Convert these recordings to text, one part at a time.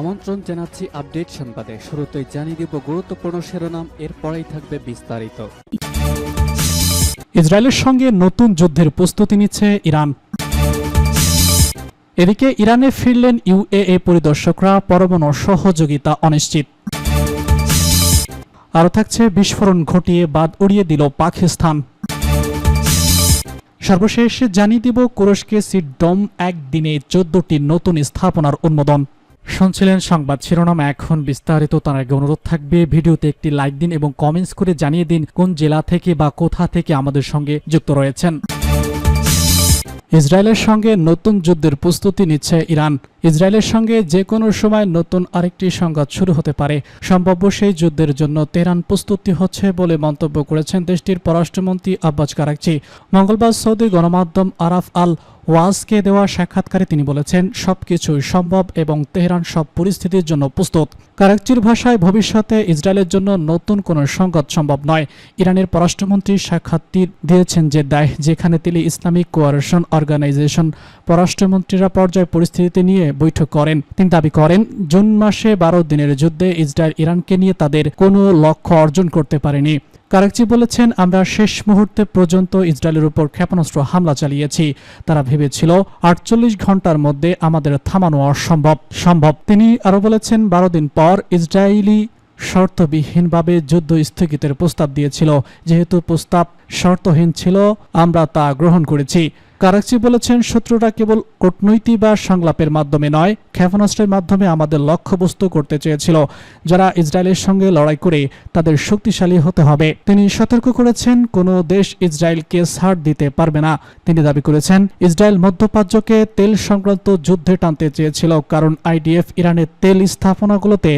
আমন্ত্রণ জানাচ্ছি আপডেট সংবাদে। শুরুতেই জানিয়ে দিব গুরুত্বপূর্ণ শিরোনাম, এরপরেই থাকবে বিস্তারিত। ইসরায়েলের সঙ্গে নতুন যুদ্ধের প্রস্তুতি নিচ্ছে ইরান। এদিকে ইরানে ফিরলেন ইউএএ পরিদর্শকরা, পরমাণু সহযোগিতা অনিশ্চিত। আরও থাকছে বিস্ফোরণ ঘটিয়ে বাদ উড়িয়ে দিল পাকিস্তান। সর্বশেষ জানিয়ে দিব কুরস্কে সিডম একদিনে চোদ্দটি নতুন স্থাপনার অনুমোদন শুনছিলেন সংবাদ শিরোনাম। এখন বিস্তারিত তার আগে অনুরোধ থাকবে, ভিডিওতে একটি লাইক দিন এবং কমেন্টস করে জানিয়ে দিন কোন জেলা থেকে বা কোথা থেকে আমাদের সঙ্গে যুক্ত রয়েছেন। ইসরায়েলের সঙ্গে নতুন যুদ্ধের প্রস্তুতি নিচ্ছে ইরান। ইসরায়েলের সঙ্গে যে কোনো সময় নতুন আরেকটি সংঘাত শুরু হতে পারে। সম্ভাব্য সেই যুদ্ধের জন্য তেহরান প্রস্তুতি হচ্ছে বলে মন্তব্য করেছেন দেশটির পররাষ্ট্রমন্ত্রী আব্বাস কারাকচি। মঙ্গলবার সৌদি গণমাধ্যম আরাফ আল ওয়াজকে দেওয়া সাক্ষাৎকারে তিনি বলেছেন, সবকিছুই সম্ভব এবং তেহরান সব পরিস্থিতির জন্য প্রস্তুত। কারাকচির ভাষায় ভবিষ্যতে ইসরায়েলের জন্য নতুন কোনো সংঘাত সম্ভব নয়। ইরানের পররাষ্ট্রমন্ত্রী সাক্ষাৎটি দিয়েছেন যে দায় যেখানে তিনি ইসলামিক কোয়ারেশন অর্গানাইজেশন, পররাষ্ট্রমন্ত্রীরা পর্যায় পরিস্থিতি নিয়ে বৈঠক করেন। তিনি দাবি করেন, জুন মাসে বারো দিনের যুদ্ধে ইসরায়েল ইরানকে নিয়ে তাদের কোনো লক্ষ্য অর্জন করতে পারেনি। কারাকচি বলেছেন, আমরা শেষ মুহূর্তে পর্যন্ত ইসরায়েলের উপর ক্ষেপণাস্ত্র হামলা চালিয়েছি। তারা ভেবেছিল, আটচল্লিশ ঘণ্টার মধ্যে আমাদের থামানো অসম্ভব। সম্ভব। তিনি আরও বলেছেন, বারো দিন পর ইসরায়েলি শর্তবিহীনভাবে যুদ্ধ স্থগিতের প্রস্তাব দিয়েছিল। যেহেতু প্রস্তাব শর্তহীন ছিল, আমরা তা গ্রহণ করেছি। কারাকচি বলেছেন, শত্রুরা কেবল কূটনৈতিক বা সংলাপের মাধ্যমে নয়, ক্ষেপণাস্ত্রের মাধ্যমে আমাদের লক্ষ্যবস্তু করতে চেয়েছিল। যারা ইসরায়েলের সঙ্গে লড়াই করে তাদের শক্তিশালী হতে হবে। তিনি সতর্ক করেছেন, কোনো দেশ ইসরায়েলকে ছাড় দিতে পারবে না। তিনি দাবি করেছেন, ইসরায়েল মধ্যপ্রাচ্যকে তেল সংক্রান্ত যুদ্ধে টানতে চেয়েছিল, কারণ আইডিএফ ইরানের তেল স্থাপনাগুলোতে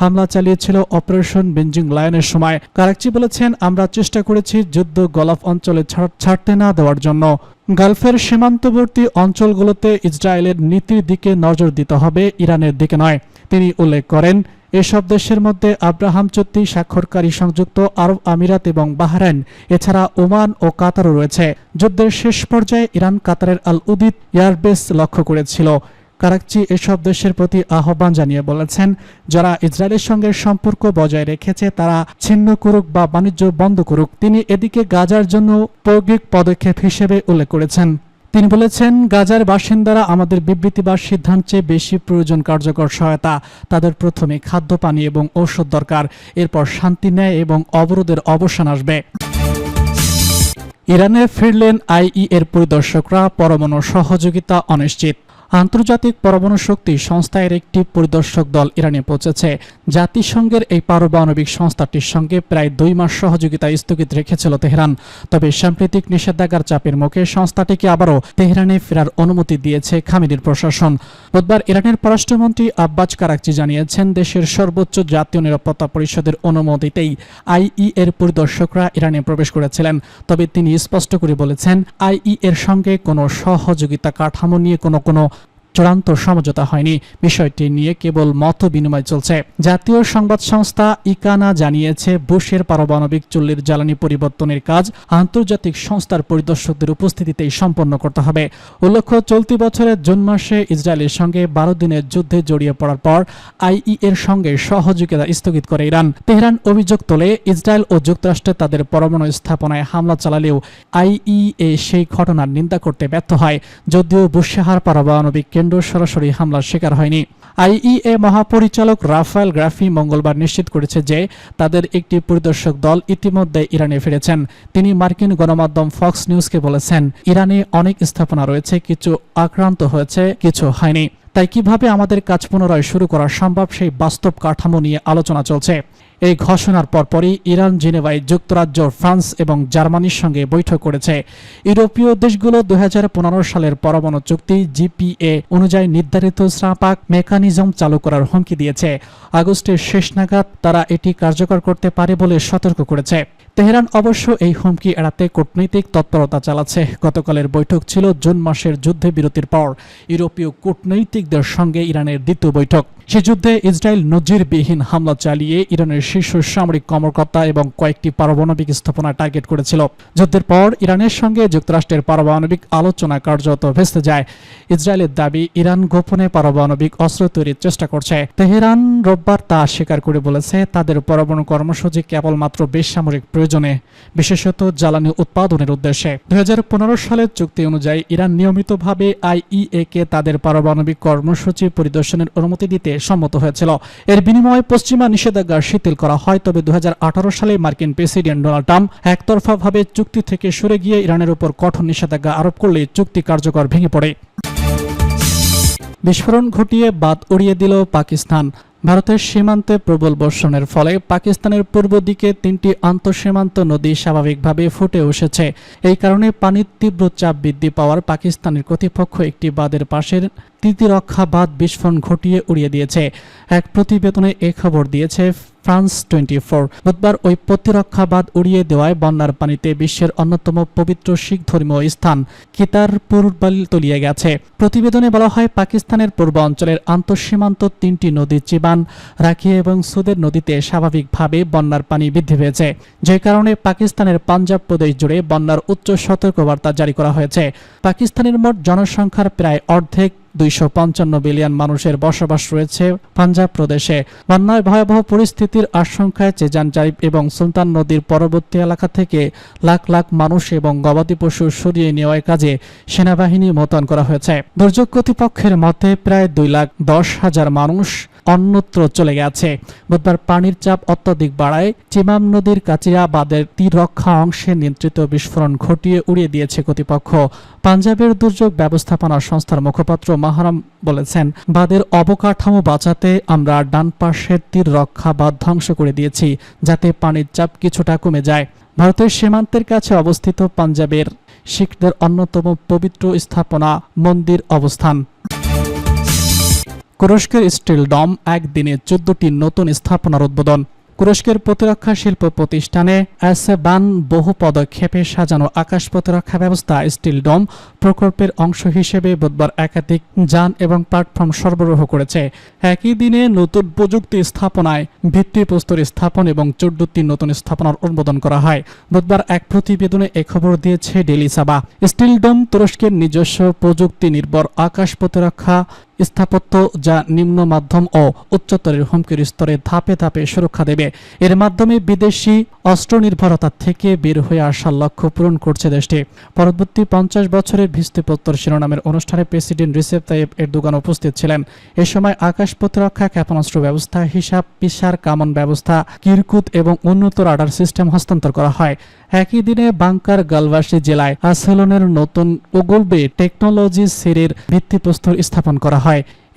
হামলা চালিয়েছিল অপারেশন বেঞ্জিং লায়নের সময়। কারাকচি বলেছেন, আমরা চেষ্টা করেছি যুদ্ধ গলফ অঞ্চলে ছাড়- ছাড়তে না দেওয়ার জন্য। গালফের সীমান্তবর্তী অঞ্চলগুলোতে ইসরায়েলের নীতির দিকে নজর দিতে হবে, ইরানের দিকে নয়। তিনি উল্লেখ করেন, এসব দেশের মধ্যে আব্রাহাম চুক্তি, স্বাক্ষরকারী সংযুক্ত আরব আমিরাত এবং বাহরাইন, এছাড়া ওমান ও কাতারও রয়েছে। যুদ্ধের শেষ পর্যায়ে ইরান কাতারের আল উদিত এয়ারবেস লক্ষ্য করেছিল। কারাকচি এসব দেশের প্রতি আহ্বান জানিয়ে বলেছেন, যারা ইসরায়েলের সঙ্গে সম্পর্ক বজায় রেখেছে, তারা ছিন্ন করুক বা বাণিজ্য বন্ধ করুক, তিনি এদিকে গাজার জন্য পৌগিক পদক্ষেপ হিসেবে উল্লেখ করেছেন। তিনি বলেছেন, গাজার বাসিন্দারা আমাদের বিবৃতি বা সিদ্ধান্ত বেশি প্রয়োজন কার্যকর সহায়তা, তাদের প্রথমে খাদ্য, পানি এবং ঔষধ দরকার, এরপর শান্তি ন্যায় এবং অবরোধের অবসান আসবে। ইরানে ফিরলেন আইই এর পরিদর্শকরা, পরমাণু সহযোগিতা অনিশ্চিত। আন্তর্জাতিক পরমাণু শক্তি সংস্থার একটি পরিদর্শক দল ইরানে পৌঁছেছে। জাতিসংঘের এই পারমাণবিক সংস্থাটির সঙ্গে প্রায় দুই মাস সহযোগিতা স্থগিত রেখেছিল তেহরান। তবে সাম্প্রতিক নিষেধাজ্ঞার চাপের মুখে সংস্থাটিকে আবারও তেহরানে ফেরার অনুমতি দিয়েছে খামিনির প্রশাসন। বুধবার ইরানের পররাষ্ট্রমন্ত্রী আব্বাস কারাকচি জানিয়েছেন, দেশের সর্বোচ্চ জাতীয় নিরাপত্তা পরিষদের অনুমতিতেই আইই এর পরিদর্শকরা ইরানে প্রবেশ করেছিলেন। তবে তিনি স্পষ্ট করে বলেছেন, আইই এর সঙ্গে কোনো সহযোগিতা কাঠামো নিয়ে কোনো কোনো চূড়ান্ত সমঝোতা হয়নি। বিষয়টি নিয়ে কেবল মত বিনিময় চলছে। জাতীয় সংবাদ সংস্থা ইকানা জানিয়েছে, বুশের পারমাণবিক চুল্লির জ্বালানি পরিবর্তনের কাজ আন্তর্জাতিক সংস্থার পরিদর্শকদের উপস্থিতিতেই সম্পন্ন করতে হবে। উল্লেখ্য, চলতি বছরের জুন মাসে ইসরায়েলের সঙ্গে বারো দিনের যুদ্ধে জড়িয়ে পড়ার পর আইই এর সঙ্গে সহযোগিতা স্থগিত করে ইরান। তেহরান অভিযোগ তোলে, ইসরায়েল ও যুক্তরাষ্ট্রে তাদের পরমাণু স্থাপনায় হামলা চালালেও আইই এ সেই ঘটনার নিন্দা করতে ব্যর্থ হয়। যদিও বুশেহার পারমাণবিক কেন্দ্র সরাসরি হামলার শিকার হয়নি। আইইএ মহাপরিচালক রাফায়েল গ্রাফি মঙ্গলবার নিশ্চিত করেছে যে তাদের একটি পরিদর্শক দল ইতিমধ্যে ইরানে ফিরেছেন। তিনি মার্কিন গণমাধ্যম ফক্স নিউজকে বলেছেন, ইরানে অনেক স্থাপনা রয়েছে, কিছু আক্রান্ত হয়েছে, কিছু হয়নি। তাই কীভাবে আমাদের কাজ পুনরায় শুরু করা সম্ভব সেই বাস্তব কাঠামো নিয়ে আলোচনা চলছে। এই ঘোষণার পরপরই ইরান, জেনেভায় যুক্তরাজ্য, ফ্রান্স এবং জার্মানির সঙ্গে বৈঠক করেছে। ইউরোপীয় দেশগুলো দু হাজার পনেরো সালের পরমাণু চুক্তি, জিপিএ, অনুযায়ী নির্ধারিত স্রাপাক মেকানিজম চালু করার হুমকি দিয়েছে। আগস্টের শেষ নাগাদ তারা এটি কার্যকর করতে পারে বলে সতর্ক করেছে। তেহরান অবশ্য এই হুমকি এড়াতে কূটনৈতিক তৎপরতা চালাচ্ছে। গতকালের বৈঠক ছিল জুন মাসের যুদ্ধে বিরতির পর। ইউরোপীয় কূটনৈতিকদের সঙ্গে ইরানের দ্বিতীয় বৈঠক। সে যুদ্ধে ইসরায়েল নজিরবিহীন হামলা চালিয়ে ইরানের শীর্ষ সামরিক কর্মকর্তা এবং কয়েকটি পারমাণবিক স্থাপনা টার্গেট করেছিল। যুদ্ধের পর ইরানের সঙ্গে যুক্তরাষ্ট্রের পারমাণবিক আলোচনা কার্যত ভেস্তে যায়। ইসরায়েলের দাবি, ইরান গোপনে পারমাণবিক অস্ত্র তৈরির চেষ্টা করছে। তেহরান রোববার তা স্বীকার করে বলেছে, তাদের পরমাণু কর্মসূচি কেবলমাত্র বেসামরিক প্রয়োজনে, বিশেষত জ্বালানি উৎপাদনের উদ্দেশ্যে। দুই সালের চুক্তি অনুযায়ী ইরান নিয়মিতভাবে আইইএ কে তাদের পারমাণবিক কর্মসূচি পরিদর্শনের অনুমতি দিতে সম্মত হয়েছিল। এর বিনিময়ে পশ্চিমা নিষেধাজ্ঞা শিথিল করা হয়, তবে দু হাজার আঠারো সালে মার্কিন প্রেসিডেন্ট ডোনাল্ড ট্রাম্প একতরফাভাবে চুক্তি থেকে সরে গিয়ে ইরানের উপর কঠোর নিষেধাজ্ঞা আরোপ করলে চুক্তি কার্যকর ভেঙে পড়ে। বিস্ফোরণ ঘটিয়ে বাদ উড়িয়ে দিল পাকিস্তান। ভারতের সীমান্তে প্রবল বর্ষণের ফলে পাকিস্তানের পূর্ব দিকে তিনটি আন্তঃসীমান্ত নদী স্বাভাবিকভাবে ফুটে উঠেছে। এই কারণে পানির তীব্র চাপ বৃদ্ধি পাওয়ার পাকিস্তানের কর্তৃপক্ষ একটি বাঁধের পাশের তৃতীরক্ষা বাঁধ বিস্ফোরণ ঘটিয়ে উড়িয়ে দিয়েছে। এক প্রতিবেদনে এ খবর দিয়েছে, ফ্রান্স টোয়েন্টি ফোর বুধবার ওই প্রতিরক্ষা বাঁধ উড়িয়ে দেওয়ায় বন্যার পানিতে বিশ্বের অন্যতম পবিত্র শিখ ধর্মীয় স্থান কিতারপুর তলিয়ে গেছে। প্রতিবেদনে বলা হয়, পাকিস্তানের পূর্ব অঞ্চলের আন্তঃসীমান্ত তিনটি নদী চিবান রাখি এবং সুদের নদীতে স্বাভাবিকভাবে বন্যার পানি বৃদ্ধি পেয়েছে। যে কারণে পাকিস্তানের পাঞ্জাব প্রদেশ জুড়ে বন্যার উচ্চ সতর্কবার্তা জারি করা হয়েছে। পাকিস্তানের মোট জনসংখ্যার প্রায় অর্ধেক দুইশো পঞ্চান্ন বিলিয়ন মানুষের বসবাস রয়েছে পাঞ্জাব প্রদেশে। বন্যায় ভয়াবহ পরিস্থিতির আশঙ্কায় চেজান জারিব এবং সুলতান নদীর পরবর্তী এলাকা থেকে লাখ লাখ মানুষ এবং গবাদি পশু সরিয়ে নেওয়ার কাজে সেনাবাহিনী মোতায়েন করা হয়েছে। দুর্যোগ কর্তৃপক্ষের মতে প্রায় দুই লাখ দশ হাজার মানুষ অন্যত্র চলে গেছে। বুধবার পানির চাপ অত্যাধিক বাড়ায় চিমাম নদীর কাচিয়া তীর রক্ষা অংশে নিয়ন্ত্রিত বিস্ফোরণ ঘটিয়ে উড়িয়ে দিয়েছে কর্তৃপক্ষ। পাঞ্জাবের দুর্যোগ ব্যবস্থাপনা সংস্থার মুখপাত্র মাহারাম বলেছেন বাদের অবকাঠামো বাঁচাতে আমরা ডান পাশের তীর রক্ষা বাঁধ ধ্বংস করে দিয়েছি, যাতে পানির চাপ কিছুটা কমে যায়। ভারতের সীমান্তের কাছে অবস্থিত পাঞ্জাবের শিখদের অন্যতম পবিত্র স্থাপনা মন্দির অবস্থান। তুরস্কের স্টিল ডম একদিনে চোদ্দটি নতুন স্থাপনার উদ্বোধন। তুরস্কের প্রতিরক্ষা শিল্প প্রতিষ্ঠানে অ্যাসেবান বহু পদক্ষেপে সাজানো আকাশ প্রতিরক্ষা ব্যবস্থা স্টিল ডম প্রকল্পের অংশ হিসেবে বুধবার একাধিক যান এবং প্ল্যাটফর্ম সরবরাহ করেছে। একই দিনে নতুন প্রযুক্তি স্থাপনায় ভিত্তিপ্রস্তর স্থাপন এবং চোদ্দটি নতুন স্থাপনার উদ্বোধন করা হয়। বুধবার এক প্রতিবেদনে এ খবর দিয়েছে ডেলি সাবা। স্টিল ডোম তুরস্কের নিজস্ব প্রযুক্তি নির্ভর আকাশ প্রতিরক্ষা স্থাপত্য যা নিম্ন মাধ্যম ও উচ্চতরের হুমকির স্তরে ধাপে ধাপে সুরক্ষা দেবে। এর মাধ্যমে বিদেশি অস্ত্র নির্ভরতা থেকে বের হয়ে আসার লক্ষ্য পূরণ করছে দেশটি। পরবর্তী পঞ্চাশ বছরের ভিস্তিপত্তর শিরোনামের অনুষ্ঠানে প্রেসিডেন্ট রিসেপ তাইব এরদোগান উপস্থিত ছিলেন। এ সময় আকাশ প্রতিরক্ষা, ক্ষেপণাস্ত্র ব্যবস্থা, হিসাব, পিসার, কামন ব্যবস্থা, কিরকুত এবং উন্নত রাডার সিস্টেম হস্তান্তর করা হয়। একই দিনে বাংকার গালবাসী জেলায় আসেলনের নতুন ওগলবে টেকনোলজি সিরির ভিত্তিপ্রস্তর স্থাপন করা হয়।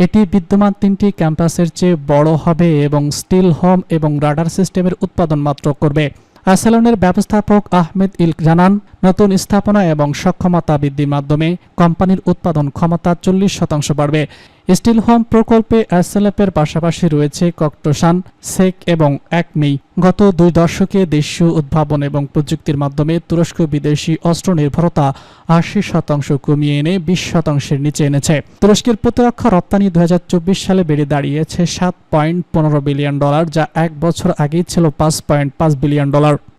এটি বিদ্যমান তিনটি ক্যাম্পাসের চেয়ে বড় হবে এবং স্টিল হোম এবং রাডার সিস্টেমের উৎপাদন মাত্র করবে। আসেলনের ব্যবস্থাপক আহমেদ ইল জানান, নতুন স্থাপনা এবং সক্ষমতা বৃদ্ধির মাধ্যমে কোম্পানির উৎপাদন ক্ষমতা চল্লিশ শতাংশ বাড়বে। স্টিল হোম প্রকল্পে অ্যাসেলেপের পাশাপাশি রয়েছে ককটোসান, সেক এবং একমি গত দুই দশকে দেশীয় উদ্ভাবন এবং প্রযুক্তির মাধ্যমে তুরস্ক বিদেশি অস্ত্র নির্ভরতা আশি শতাংশ কমিয়ে এনে বিশ শতাংশের নিচে এনেছে। তুরস্কের প্রতিরক্ষা রপ্তানি দু হাজার চব্বিশ সালে বেড়ে দাঁড়িয়েছে সাত পয়েন্ট পনেরো বিলিয়ন ডলার, যা এক বছর আগেই ছিল পাঁচ পয়েন্ট পাঁচ বিলিয়ন ডলার।